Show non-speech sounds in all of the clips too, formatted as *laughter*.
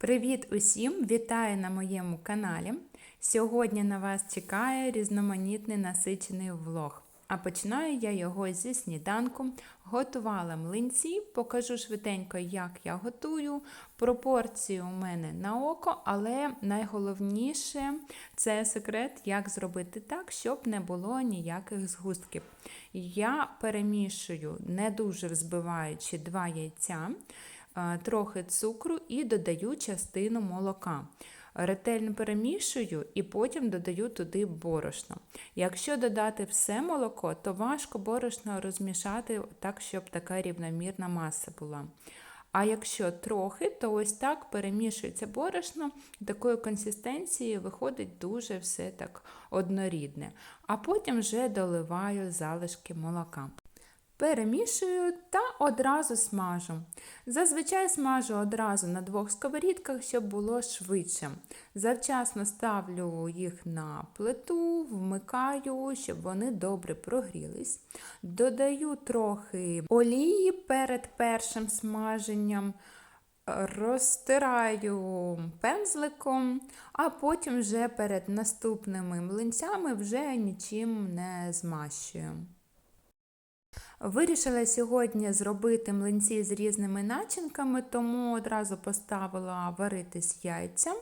Привіт усім! Вітаю на моєму каналі. Сьогодні на вас чекає різноманітний насичений влог. А починаю я його зі сніданку. Готувала млинці, покажу швиденько, як я готую. Пропорції у мене на око, але найголовніше це секрет, як зробити так, щоб не було ніяких згустків. Я перемішую, не дуже взбиваючи два яйця трохи цукру і додаю частину молока. Ретельно перемішую і потім додаю туди борошно. Якщо додати все молоко, то важко борошно розмішати так, щоб така рівномірна маса була. А якщо трохи, то ось так перемішується борошно, такої консистенції виходить дуже все так однорідне. А потім вже доливаю залишки молока. Перемішую та одразу смажу. Зазвичай смажу одразу на двох сковорідках, щоб було швидше. Завчасно ставлю їх на плиту, вмикаю, щоб вони добре прогрілись. Додаю трохи олії перед першим смаженням. Розтираю пензликом, а потім вже перед наступними млинцями вже нічим не змащую. Вирішила сьогодні зробити млинці з різними начинками, тому одразу поставила варитись яйця.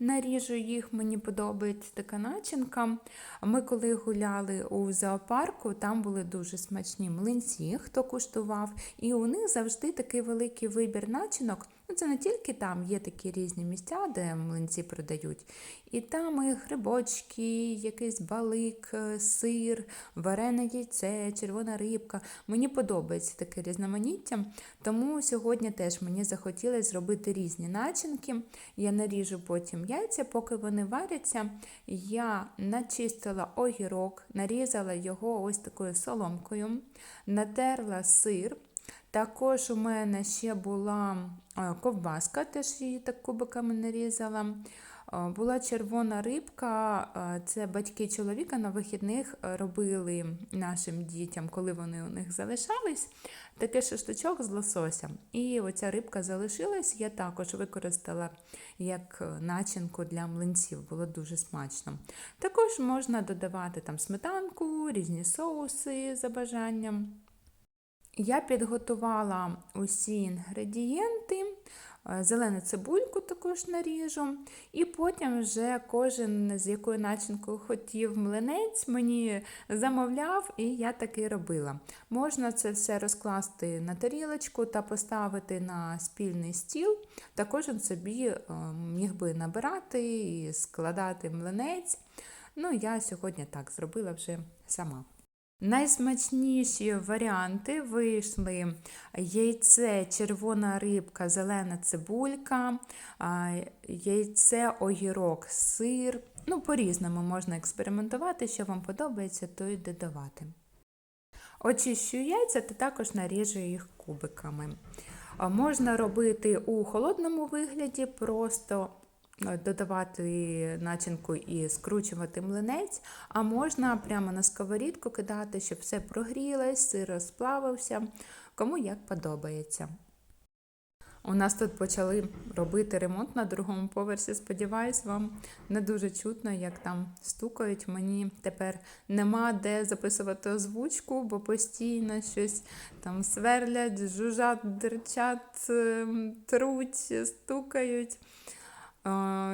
Наріжу їх, мені подобається така начинка. Ми коли гуляли у зоопарку, там були дуже смачні млинці, хто куштував, і у них завжди такий великий вибір начинок. Ну, Це не тільки там є такі різні місця, де млинці продають. І там і грибочки, якийсь балик, е, сир, варене яйце, червона рибка. Мені подобається таке різноманіття, тому сьогодні теж мені захотілося зробити різні начинки. Я наріжу потім яйця, поки вони варяться. Я начистила огірок, нарізала його ось такою соломкою, натерла сир. Також у мене ще була е, ковбаска, теж її так кубиками нарізала. Е, Була червона рибка, е, це батьки чоловіка на вихідних робили нашим дітям, коли вони у них залишались, такий шашличок з лососем. І оця рибка залишилась, я також використала як начинку для млинців, було дуже смачно. Також можна додавати там сметанку, різні соуси за бажанням. Я підготувала усі інгредієнти, е, зелену цибульку також наріжу, і потім вже кожен з якою начинкою хотів млинець, мені замовляв, і я таки робила. Можна це все розкласти на тарілочку та поставити на спільний стіл, та кожен собі е, міг би набирати і складати млинець. Ну, я сьогодні так зробила вже сама. Найсмачніші варіанти вийшли яйце, червона рибка, зелена цибулька, яйце, огірок, сир. Ну, по-різному можна експериментувати, що вам подобається, то й додавати. Очищую яйця та також наріжу їх кубиками. Можна робити у холодному вигляді, просто додавати начинку і скручувати млинець, а можна прямо на сковорідку кидати, щоб все прогрілось, сир розплавився, кому як подобається. У нас тут почали робити ремонт на другому поверсі. Сподіваюсь, вам не дуже чутно, як там стукають. Мені тепер нема де записувати озвучку, бо постійно щось там сверлять, жужжать, дерчать, ем, труть, стукають.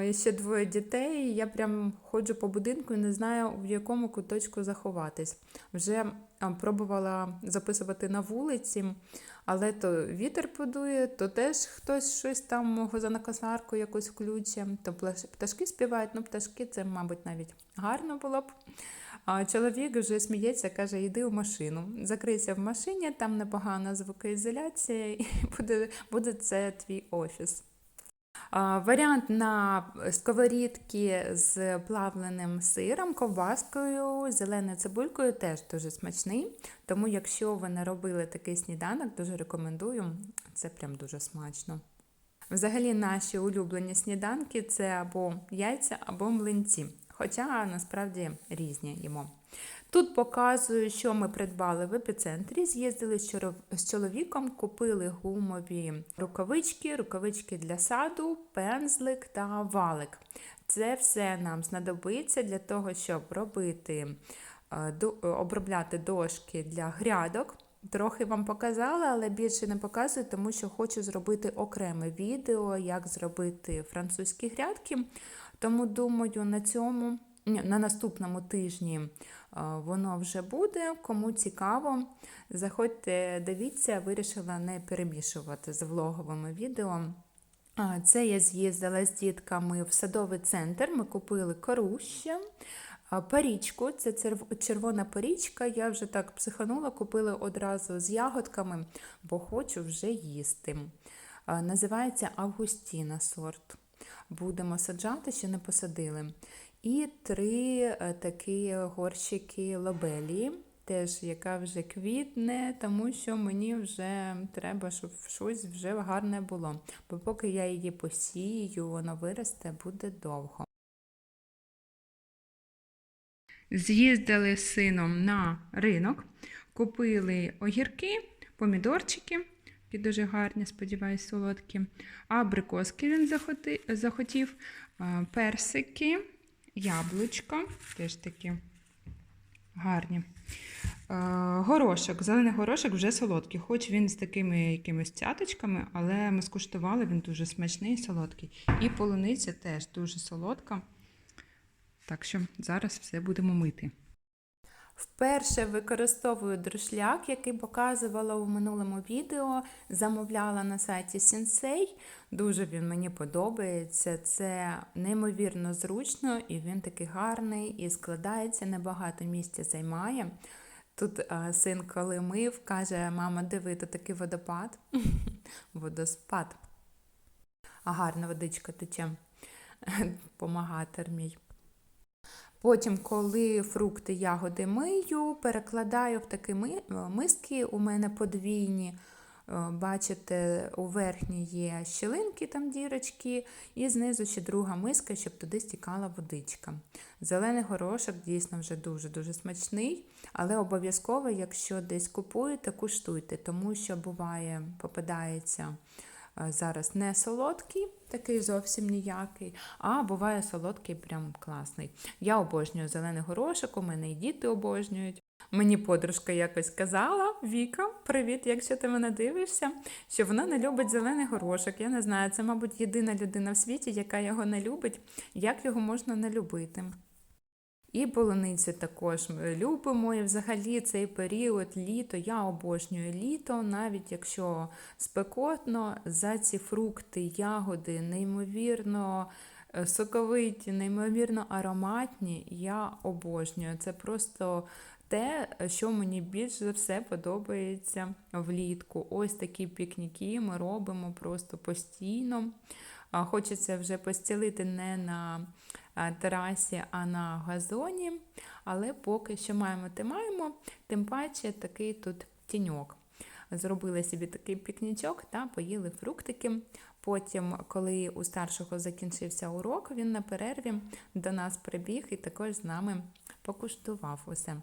І ще двоє дітей. Я прям ходжу по будинку і не знаю, в якому куточку заховатись. Вже пробувала записувати на вулиці, але то вітер подує, то теж хтось щось там газонокосарку якусь включе, то пташки співають. Ну, пташки це, мабуть, навіть гарно було б. Чоловік вже сміється, каже, йди в машину. Закрийся в машині, там непогана звукоізоляція, *laughs* і буде, буде це твій офіс. Варіант на сковорідки з плавленим сиром, ковбаскою, зеленою цибулькою теж дуже смачний. Тому, якщо ви не робили такий сніданок, дуже рекомендую. Це прям дуже смачно. Взагалі, наші улюблені сніданки це або яйця, або млинці. Хоча насправді різні їмо. Тут показую, що ми придбали в епіцентрі. З'їздили з чоловіком, купили гумові рукавички, рукавички для саду, пензлик та валик. Це все нам знадобиться для того, щоб робити, е, обробляти дошки для грядок. Трохи вам показала, але більше не показую, тому що хочу зробити окреме відео, як зробити французькі грядки. Тому думаю, на цьому, на наступному тижні е, воно вже буде. Кому цікаво, заходьте, дивіться, вирішила не перемішувати з влоговими відео. Це я з'їздила з дітками в садовий центр. Ми купили коруще, парічку, це червона парічка. Я вже так психанула, купила одразу з ягодками, бо хочу вже їсти. Називається Августіна сорт. Будемо саджати, ще не посадили. І три е, такі горщики лобелії, теж яка вже квітне, тому що мені вже треба, щоб щось вже гарне було. Бо поки я її посію, воно виросте, буде довго. З'їздили з сином на ринок, купили огірки, помідорчики, які дуже гарні, сподіваюсь, солодкі. Абрикоски він захотів, персики, яблучка, теж такі гарні. Е, Горошок, зелений горошок вже солодкий, хоч він з такими якимись цяточками, але ми скуштували, він дуже смачний і солодкий. І полуниця теж дуже солодка. Так що зараз все будемо мити. Вперше використовую друшляк, який показувала у минулому відео. Замовляла на сайті Sensei. Дуже він мені подобається. Це неймовірно зручно, і він такий гарний і складається, небагато місця займає. Тут а, син, коли мив, каже: мама, диви, тут такий водопад. *laughs* Водоспад. А гарна водичка тече. *laughs* Помагатор мій. Потім, коли фрукти, ягоди мию, перекладаю в такі миски, у мене подвійні. Е, Бачите, у верхній є щілинки, там дірочки, і знизу ще друга миска, щоб туди стікала водичка. Зелений горошок дійсно вже дуже-дуже смачний, але обов'язково, якщо десь купуєте, куштуйте, тому що буває, попадається е, зараз не солодкий, такий зовсім ніякий, а буває солодкий, прям класний. Я обожнюю зелений горошок, у мене і діти обожнюють. Мені подружка якось казала, Віка, привіт, якщо ти мене дивишся, що вона не любить зелений горошок. Я не знаю, це, мабуть, єдина людина в світі, яка його не любить. Як його можна не любити? І полуницю також ми любимо. І взагалі цей період літо, я обожнюю літо, навіть якщо спекотно, за ці фрукти, ягоди, неймовірно е, соковиті, неймовірно ароматні, я обожнюю. Це просто те, що мені більш за все подобається влітку. Ось такі пікніки ми робимо просто постійно. Хочеться вже постілити не на терасі, а на газоні. Але поки що маємо, те маємо, тим паче такий тут тіньок. Зробили собі такий пікнічок та поїли фруктики. Потім, коли у старшого закінчився урок, він на перерві до нас прибіг і також з нами покуштував усе.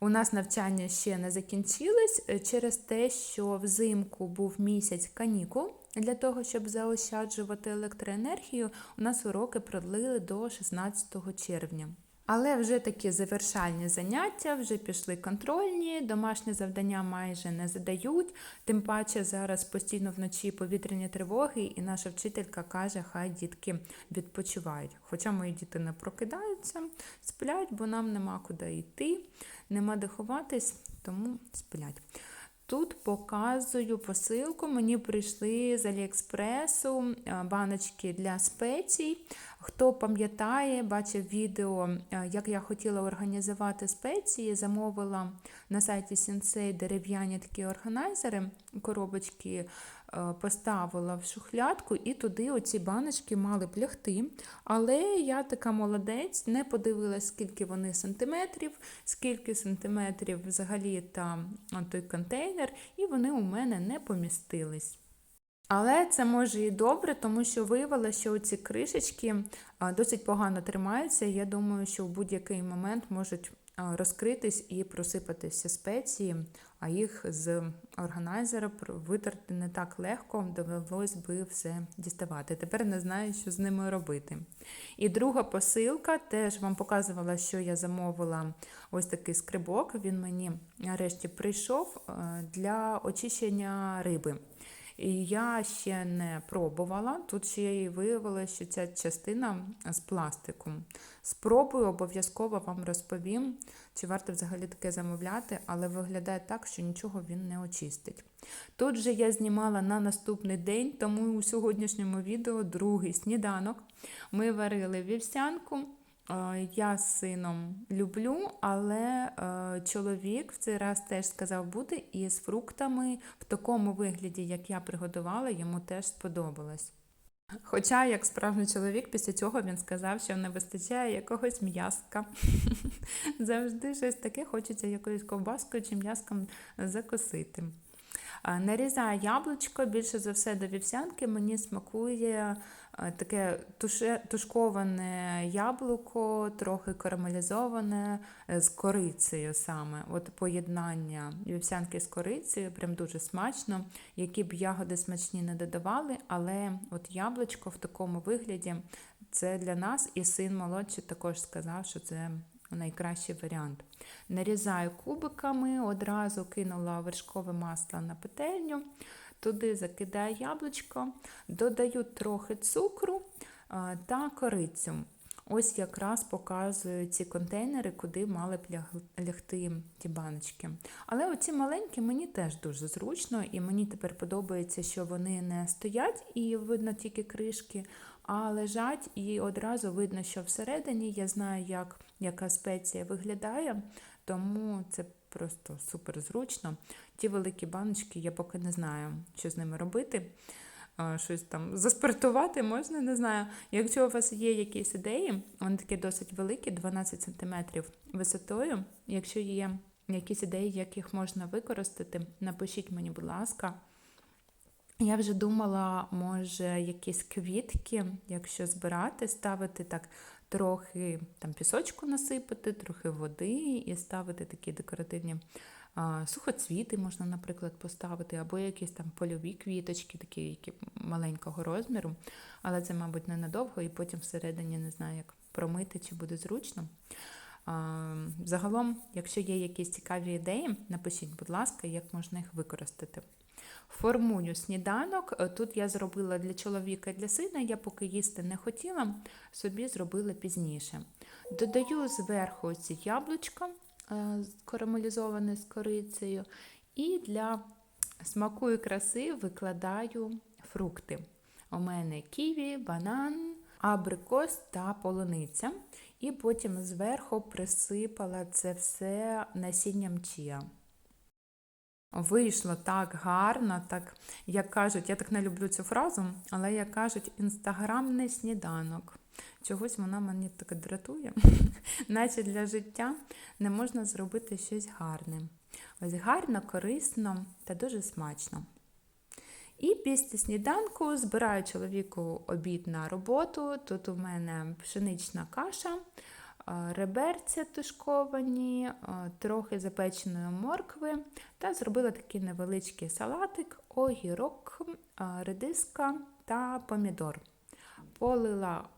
У нас навчання ще не закінчилось е, через те, що взимку був місяць канікул. Для того, щоб заощаджувати електроенергію, у нас уроки продлили до 16 червня. Але вже такі завершальні заняття, вже пішли контрольні, домашні завдання майже не задають. Тим паче зараз постійно вночі повітряні тривоги, і наша вчителька каже, хай дітки відпочивають. Хоча мої діти не прокидаються, сплять, бо нам нема куди йти, нема де ховатись, тому сплять. Тут показую посилку. Мені прийшли з Аліекспресу е, баночки для спецій. Хто пам'ятає, бачив відео, е, як я хотіла організувати спеції, замовила на сайті Sensei дерев'яні такі органайзери, коробочки поставила в шухлядку і туди оці баночки мали б лягти. Але я така молодець, не подивилась, скільки вони сантиметрів, скільки сантиметрів взагалі там той контейнер, і вони у мене не помістились. Але це може і добре, тому що виявилося, що ці кришечки досить погано тримаються. Я думаю, що в будь-який момент можуть розкритись і просипатися спеції, а їх з органайзера витерти не так легко, довелось би все діставати. Тепер не знаю, що з ними робити. І друга посилка, теж вам показувала, що я замовила ось такий скрибок. Він мені нарешті прийшов е, для очищення риби. І я ще не пробувала. Тут ще й виявилося, що ця частина з пластику. Спробую, обов'язково вам розповім, чи варто взагалі таке замовляти, але виглядає так, що нічого він не очистить. Тут же я знімала на наступний день, тому у сьогоднішньому відео другий сніданок. Ми варили вівсянку. Е, Я з сином люблю, але е, чоловік в цей раз теж сказав бути і з фруктами в такому вигляді, як я приготувала, йому теж сподобалось. Хоча, як справжній чоловік, після цього він сказав, що не вистачає якогось м'яска. *laughs* Завжди щось таке хочеться якоюсь ковбаскою чи м'яском закусити. Нарізаю яблучко, більше за все до вівсянки мені смакує е, таке тушковане яблуко, трохи карамелізоване е, з корицею саме. От поєднання вівсянки з корицею прям дуже смачно. Які б ягоди смачні не додавали, але от яблучко в такому вигляді це для нас, і син молодший також сказав, що це найкращий варіант. Нарізаю кубиками, одразу кинула вершкове масло на петельню, туди закидаю яблучко, додаю трохи цукру та корицю. Ось якраз показую ці контейнери, куди мали б лягти ті баночки. Але оці маленькі мені теж дуже зручно, і мені тепер подобається, що вони не стоять і видно тільки кришки, а лежать, і одразу видно, що всередині я знаю, як яка спеція виглядає, тому це просто супер зручно. Ті великі баночки я поки не знаю, що з ними робити. Щось там заспиртувати можна, не знаю. Якщо у вас є якісь ідеї, вони такі досить великі, 12 см висотою. Якщо є якісь ідеї, як їх можна використати, напишіть мені, будь ласка. Я вже думала, може, якісь квітки, якщо збирати, ставити так трохи там пісочку насипати, трохи води і ставити такі декоративні а, сухоцвіти, можна, наприклад, поставити, або якісь там польові квіточки, такі які маленького розміру. Але це, мабуть, ненадовго, і потім всередині не знаю, як промити, чи буде зручно. Загалом, якщо є якісь цікаві ідеї, напишіть, будь ласка, як можна їх використати. Формую сніданок. Е, Тут я зробила для чоловіка і для сина, я поки їсти не хотіла, собі зробила пізніше. Додаю зверху ці яблучка е, карамелізоване з корицею, і для смаку і краси викладаю фрукти. У мене ківі, банан, абрикос та полуниця. І потім зверху присипала це все насінням чія. Вийшло так гарно, так, як кажуть, я так не люблю цю фразу, але як кажуть, інстаграмний сніданок. Чогось вона мені так дратує, *laughs* наче для життя не можна зробити щось гарне. Ось гарно, корисно та дуже смачно. І після сніданку збираю чоловіку обід на роботу. Тут у мене пшенична каша, е, реберця тушковані, е, трохи запеченої моркви та зробила такий невеличкий салатик, огірок, е, редиска та помідор. Полила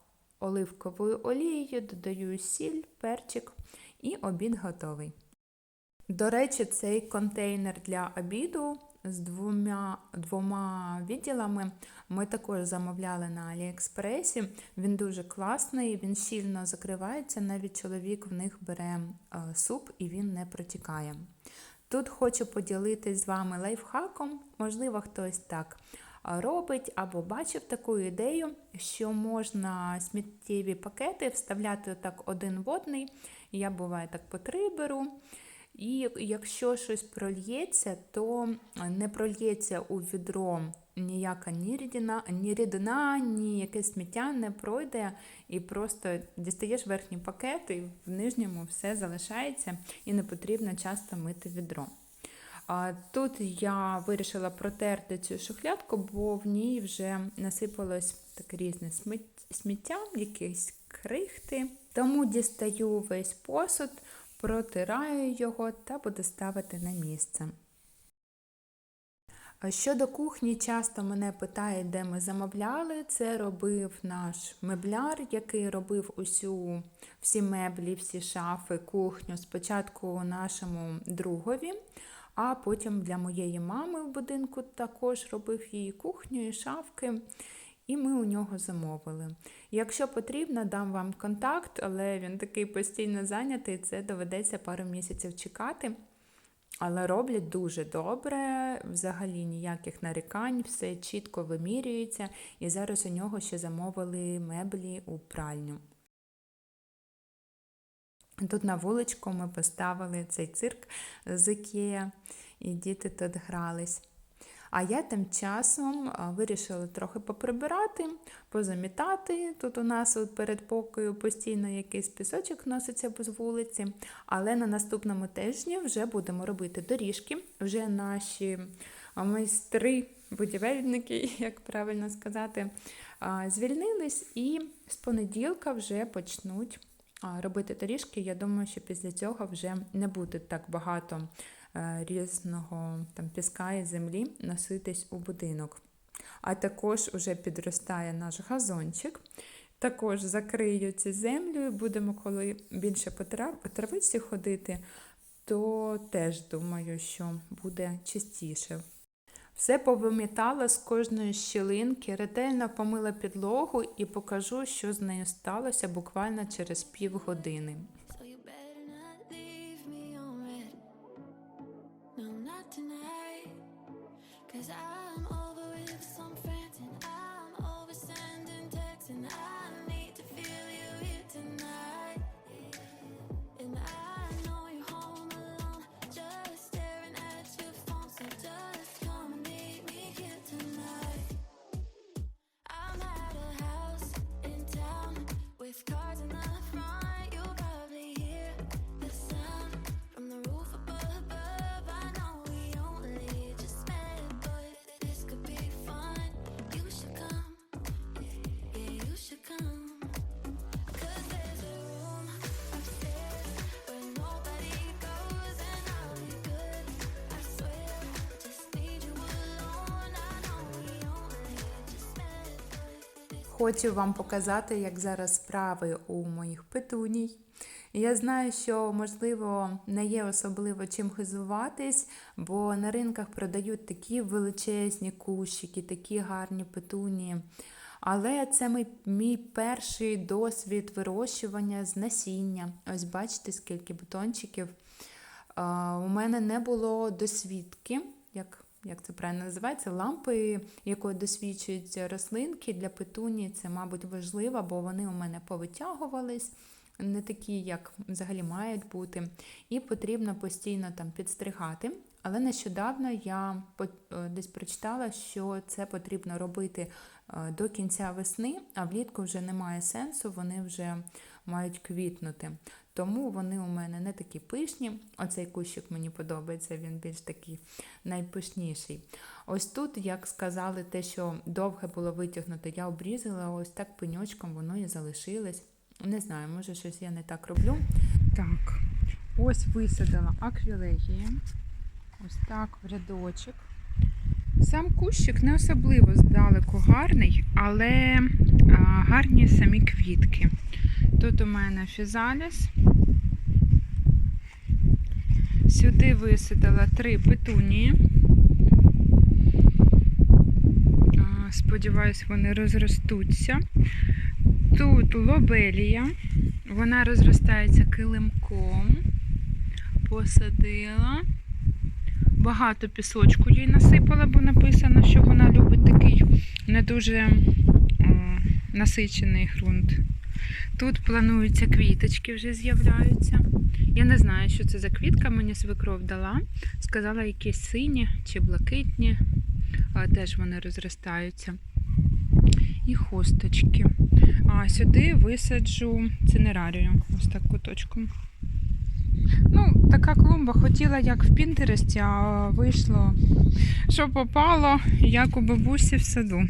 оливковою олією, додаю сіль, перчик і обід готовий. До речі, цей контейнер для обіду з двома, двома відділами ми також замовляли на Аліекспресі. Він дуже класний, він щільно закривається, навіть чоловік в них бере е, суп і він не протікає. Тут хочу поділитись з вами лайфхаком, можливо, хтось так е, робить або бачив таку ідею, що можна сміттєві пакети вставляти так один в одний. Я буває так по три беру. І якщо щось прольється, то не прольється у відро ніяка ні рідина, ні рідина, ні якесь сміття не пройде, і просто дістаєш верхній пакет, і в нижньому все залишається, і не потрібно часто мити відро. Тут я вирішила протерти цю шухлядку, бо в ній вже насипалось таке різне сміття, якісь крихти. Тому дістаю весь посуд, протираю його та буду ставити на місце. Щодо кухні, часто мене питають, де ми замовляли. Це робив наш мебляр, який робив усю всі меблі, всі шафи, кухню спочатку нашому другові, а потім для моєї мами в будинку також робив її кухню і шафки. І ми у нього замовили. Якщо потрібно, дам вам контакт, але він такий постійно зайнятий, це доведеться пару місяців чекати. Але роблять дуже добре, взагалі ніяких нарікань, все чітко вимірюється. І зараз у нього ще замовили меблі у пральню. Тут на вуличку ми поставили цей цирк з Ікея, і діти тут грались. А я тим часом вирішила трохи поприбирати, позамітати. Тут у нас от перед покою постійно якийсь пісочок носиться без вулиці. Але на наступному тижні вже будемо робити доріжки. Вже наші майстри, будівельники, *laughs* як правильно сказати, звільнились і з понеділка вже почнуть робити доріжки. Я думаю, що після цього вже не буде так багато е, різного там піска і землі носитись у будинок. А також уже підростає наш газончик. Також закрию цю землю і будемо, коли більше по трав- травиці ходити, то теж думаю, що буде чистіше. Все повимітала з кожної щілинки, ретельно помила підлогу і покажу, що з нею сталося буквально через півгодини. Хочу вам показати, як зараз справи у моїх петуній. Я знаю, що, можливо, не є особливо чим хизуватись, бо на ринках продають такі величезні кущики, такі гарні петунії. Але це мій, перший досвід вирощування з насіння. Ось бачите, скільки бутончиків. У мене не було досвідки, як, як це правильно називається, лампи, якою досвідчуються рослинки для петуні. Це, мабуть, важливо, бо вони у мене повитягувались, не такі, як взагалі мають бути. І потрібно постійно там підстригати. Але нещодавно я е, десь прочитала, що це потрібно робити е, до кінця весни, а влітку вже немає сенсу, вони вже мають квітнути. Тому вони у мене не такі пишні. Оцей кущик мені подобається, він більш такий найпишніший. Ось тут, як сказали, те, що довге було витягнуто, я обрізала, ось так пеньочком воно і залишилось. Не знаю, може щось я не так роблю. Так, ось висадила аквілегія. Ось так в рядочок. Сам кущик не особливо здалеку гарний, але гарні самі квітки. Тут у мене фізаліс. Сюди висадила три петунії. Сподіваюсь, вони розростуться. Тут лобелія. Вона розростається килимком. Посадила. Багато пісочку їй насипала, бо написано, що вона любить такий не дуже насичений ґрунт. Тут плануються квіточки, вже з'являються. Я не знаю, що це за квітка, мені свекров дала. Сказала, якісь сині чи блакитні, але теж вони розростаються. І хосточки. А сюди висаджу цинерарію, ось так куточком. Ну, така клумба хотіла як в Пінтересті, а вийшло, що попало, як у бабусі в саду.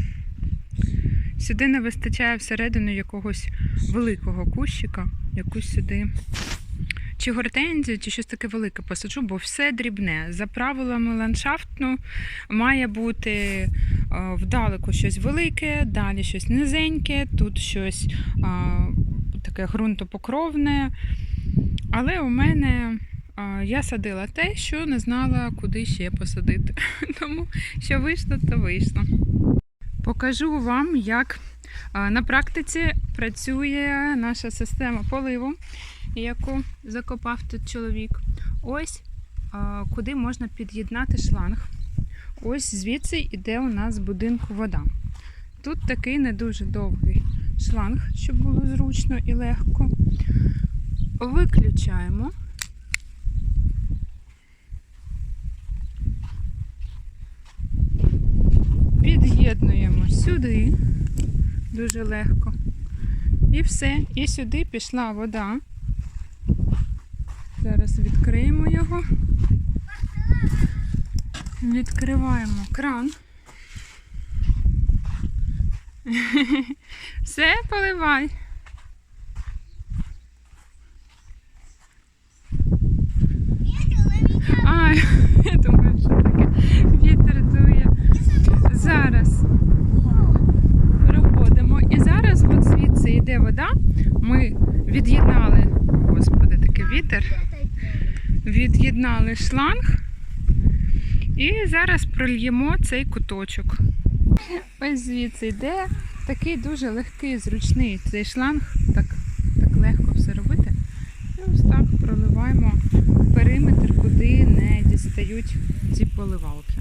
Сюди не вистачає всередину якогось великого кущика, якусь сюди чи гортензію, чи щось таке велике посаджу, бо все дрібне. За правилами ландшафтну має бути е, вдалеку щось велике, далі щось низеньке, тут щось е, таке ґрунтопокровне. Але у мене е, я садила те, що не знала, куди ще посадити. *laughs* Тому що вийшло, то вийшло. Покажу вам, як на практиці працює наша система поливу, яку закопав тут чоловік. Ось куди можна під'єднати шланг. Ось звідси йде у нас з будинку вода. Тут такий не дуже довгий шланг, щоб було зручно і легко. Виключаємо. Під'єднуємо сюди дуже легко. І все. І сюди пішла вода. Зараз відкриємо його. Відкриваємо кран. *laughs* Все, поливай. А, я думаю, що таке вітер дує. Зараз проходимо. І зараз от звідси йде вода. Ми від'єднали, господи, такий вітер. Від'єднали шланг. І зараз прольємо цей куточок. Ось звідси йде такий дуже легкий, зручний цей шланг. Так, так легко все робити. І ось так проливаємо периметр, куди не дістають ці поливалки.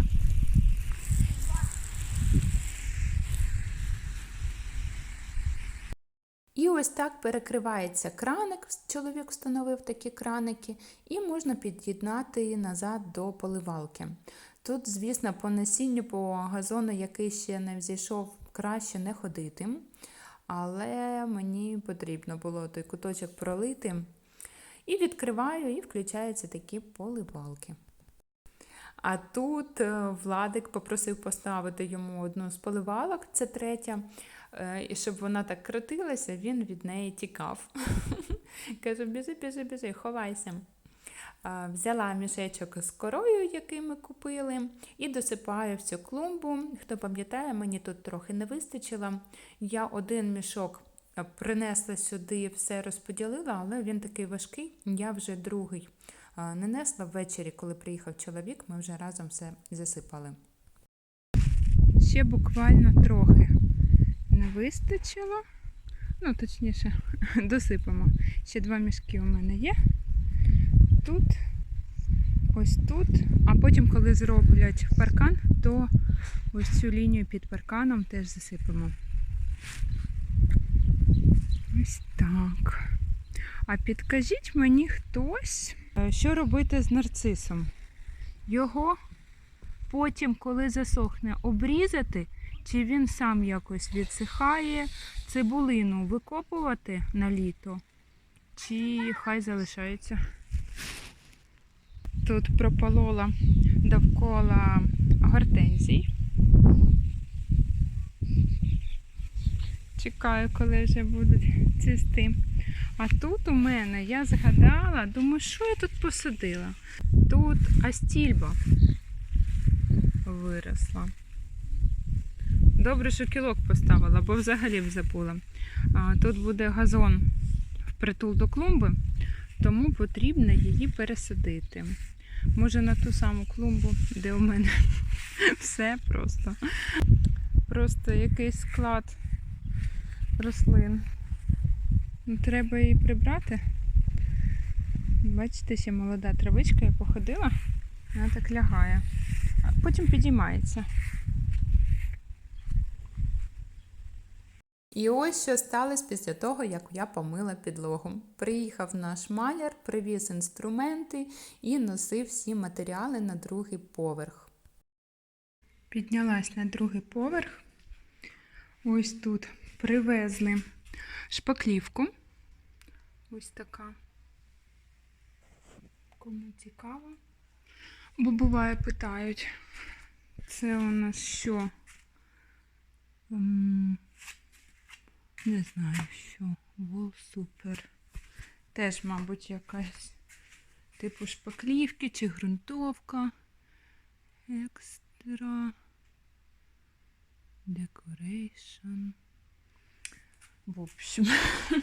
І ось так перекривається краник. Чоловік встановив такі краники, і можна під'єднати назад до поливалки. Тут, звісно, по насінню, по газону, який ще не взійшов, краще не ходити. Але мені потрібно було той куточок пролити. І відкриваю, і включаються такі поливалки. А тут е, Владик попросив поставити йому одну з поливалок, це третя, е, і щоб вона так крутилася, він від неї тікав. *laughs* Кажу, біжи, біжи, біжи, ховайся. Взяла мішечок з корою, який ми купили, і досипаю в цю клумбу. Хто пам'ятає, мені тут трохи не вистачило. Я один мішок е, принесла сюди, все розподілила, але він такий важкий, я вже другий не несла ввечері, коли приїхав чоловік, ми вже разом все засипали. Ще буквально трохи не вистачило. Ну, точніше, *laughs* досипемо. Ще два мішки у мене є. Тут, ось тут. А потім, коли зроблять паркан, то ось цю лінію під парканом теж засипемо. Ось так. А підкажіть мені хтось, що робити з нарцисом? Його потім, коли засохне, обрізати, чи він сам якось відсихає, цибулину викопувати на літо, чи хай залишається. Тут прополола довкола гортензій. Чекаю, коли вже будуть цвісти. А тут у мене я згадала, думаю, що я тут посадила? Тут астільба виросла. Добре, що кілок поставила, бо взагалі б забула. Тут буде газон впритул до клумби, тому потрібно її пересадити. Може на ту саму клумбу, де у мене *laughs* все просто. Просто якийсь склад рослин. Ну, Треба її прибрати. Бачите, ще молода травичка, я походила, вона так лягає. А потім підіймається. І ось що сталося після того, як я помила підлогу. Приїхав наш маляр, привіз інструменти і носив всі матеріали на другий поверх. Піднялась на другий поверх. Ось тут привезли шпаклівку. Ось така. Кому цікаво. Бо буває питають, це у нас що? Не знаю що. Вол супер. Теж, мабуть, якась типу шпаклівки чи ґрунтовка. Екстра. Декорейшн. В общем,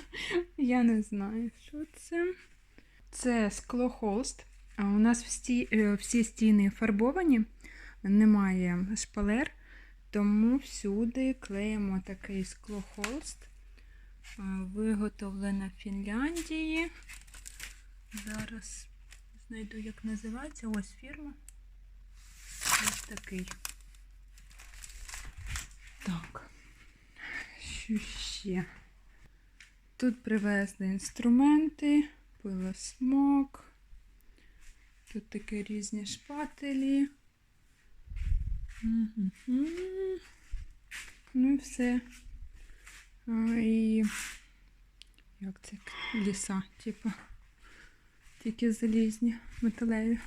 *laughs* я не знаю, що це. Це скло холст. У нас всі, е, всі стіни фарбовані, немає шпалер, тому всюди клеїмо такий склохолст. Виготовлена в Фінляндії. Зараз знайду, як називається. Ось фірма. Ось такий. Так. Що ще? Тут привезли інструменти, пилосмок. Тут такі різні шпателі. Мгм. Ну і все. А, і як це ліса, типу. Тільки залізні, металеві.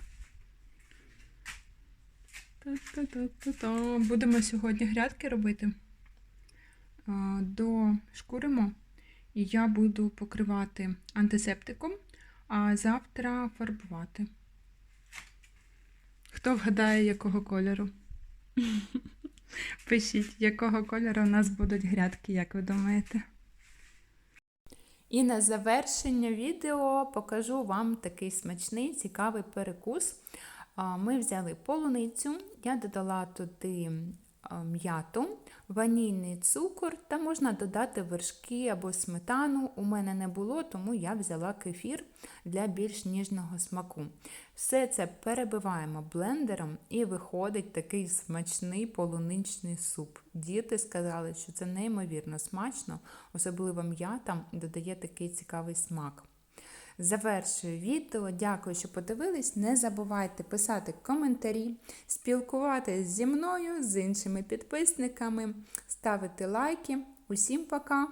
Та-та-та-та-та. Будемо сьогодні грядки робити. А, Дошкуримо. І я буду покривати антисептиком, а завтра фарбувати. Хто вгадає, якого кольору? *laughs* Пишіть, якого кольору у нас будуть грядки, як ви думаєте? І на завершення відео покажу вам такий смачний, цікавий перекус. Ми взяли полуницю, я додала туди м'яту, ванільний цукор та можна додати вершки або сметану. У мене не було, тому я взяла кефір для більш ніжного смаку. Все це перебиваємо блендером і виходить такий смачний полуничний суп. Діти сказали, що це неймовірно смачно, особливо м'ята додає такий цікавий смак. Завершую відео. Дякую, що подивились. Не забувайте писати коментарі, спілкуватися зі мною, з іншими підписниками, ставити лайки. Усім пока!